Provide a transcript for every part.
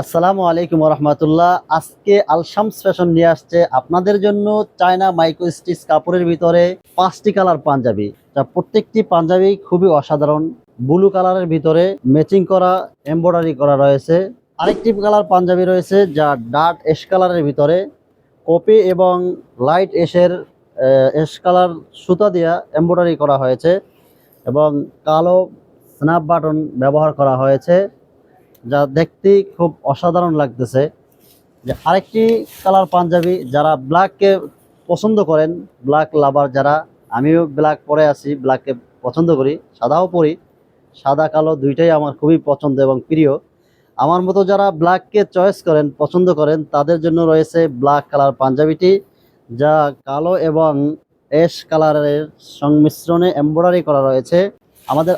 আসসালামু আলাইকুম রহমতুল্লাহ আজকে আলশামস ফ্যাশন নিয়ে আসছে আপনাদের জন্য চায়না মাইক্রো স্টিচ কাপড়ের ভিতরে পাঁচটি কালার পাঞ্জাবি, যা প্রত্যেকটি পাঞ্জাবি খুবই অসাধারণ। ব্লু কালারের ভিতরে ম্যাচিং করা, এমব্রয়ডারি করা রয়েছে। আরেকটি কালার পাঞ্জাবি রয়েছে, যা ডার্ক এশ কালারের ভিতরে। কপি এবং লাইট এশের এশ কালার সুতা দিয়া এমব্রয়ডারি করা হয়েছে এবং কালো স্ন্যাপ বাটন ব্যবহার করা হয়েছে। যা দেখতে খুব অসাধারণ লাগতেছে। যে আরেকটি কালার পাঞ্জাবি যারা ব্ল্যাককে পছন্দ করেন, ব্ল্যাক লাভার যারা, আমিও ব্ল্যাক পরে আছি, ব্ল্যাককে পছন্দ করি, সাদাও পরি। সাদা, কালো দুইটাই আমার খুবই পছন্দ এবং প্রিয়। আমার মতো যারা ব্ল্যাককে চয়েস করেন, পছন্দ করেন, তাদের জন্য রয়েছে ব্ল্যাক কালার পাঞ্জাবিটি, যা কালো এবং অ্যাশ কালারের সংমিশ্রণে এমব্রয়ডারি করা রয়েছে। আমাদের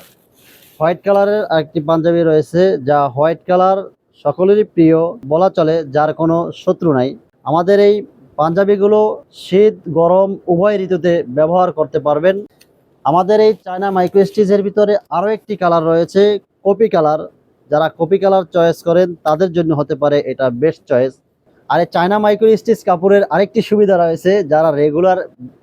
হোয়াইট কালারের একটি পাঞ্জাবি রয়েছে, যা হোয়াইট কালার সকলেরই প্রিয়। বলা চলে, যার কোনো শত্রু নাই। আমাদের এই পাঞ্জাবিগুলো শীত, গরম, উভয় ঋতুতে ব্যবহার করতে পারবেন। আমাদের এই চায়না মাইক্রো স্টিচের ভিতরে আরও একটি কালার রয়েছে, কপি কালার। যারা কপি কালার চয়েস করেন, তাদের জন্য হতে পারে এটা বেস্ট চয়েস। আর এই চায়না মাইক্রো স্টিচ কাপড়ের আরেকটি সুবিধা রয়েছে, যারা রেগুলার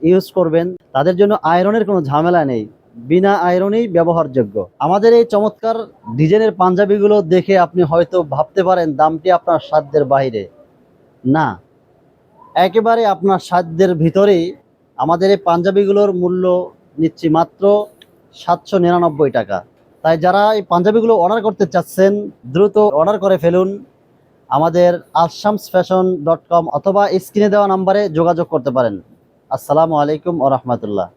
ইউজ করবেন, তাদের জন্য আয়রনের কোনো ঝামেলা নেই। বিনা আয়রনেই ব্যবহারযোগ্য। আমাদের এই চমৎকার ডিজাইনের পাঞ্জাবিগুলো দেখে আপনি হয়তো ভাবতে পারেন, দামটি আপনার সাধ্যের বাইরে না, একেবারে আপনার সাধ্যের ভিতরেই আমাদের এই পাঞ্জাবিগুলোর মূল্য নিচ্ছি মাত্র সাতশো নিরানব্বই টাকা। তাই যারা এই পাঞ্জাবিগুলো অর্ডার করতে চাচ্ছেন, দ্রুত অর্ডার করে ফেলুন। আমাদের আসামস ফ্যাশন ডট কম অথবা স্ক্রিনে দেওয়া নাম্বারে যোগাযোগ করতে পারেন। আসসালামু আলাইকুম ও রহমতুল্লাহ।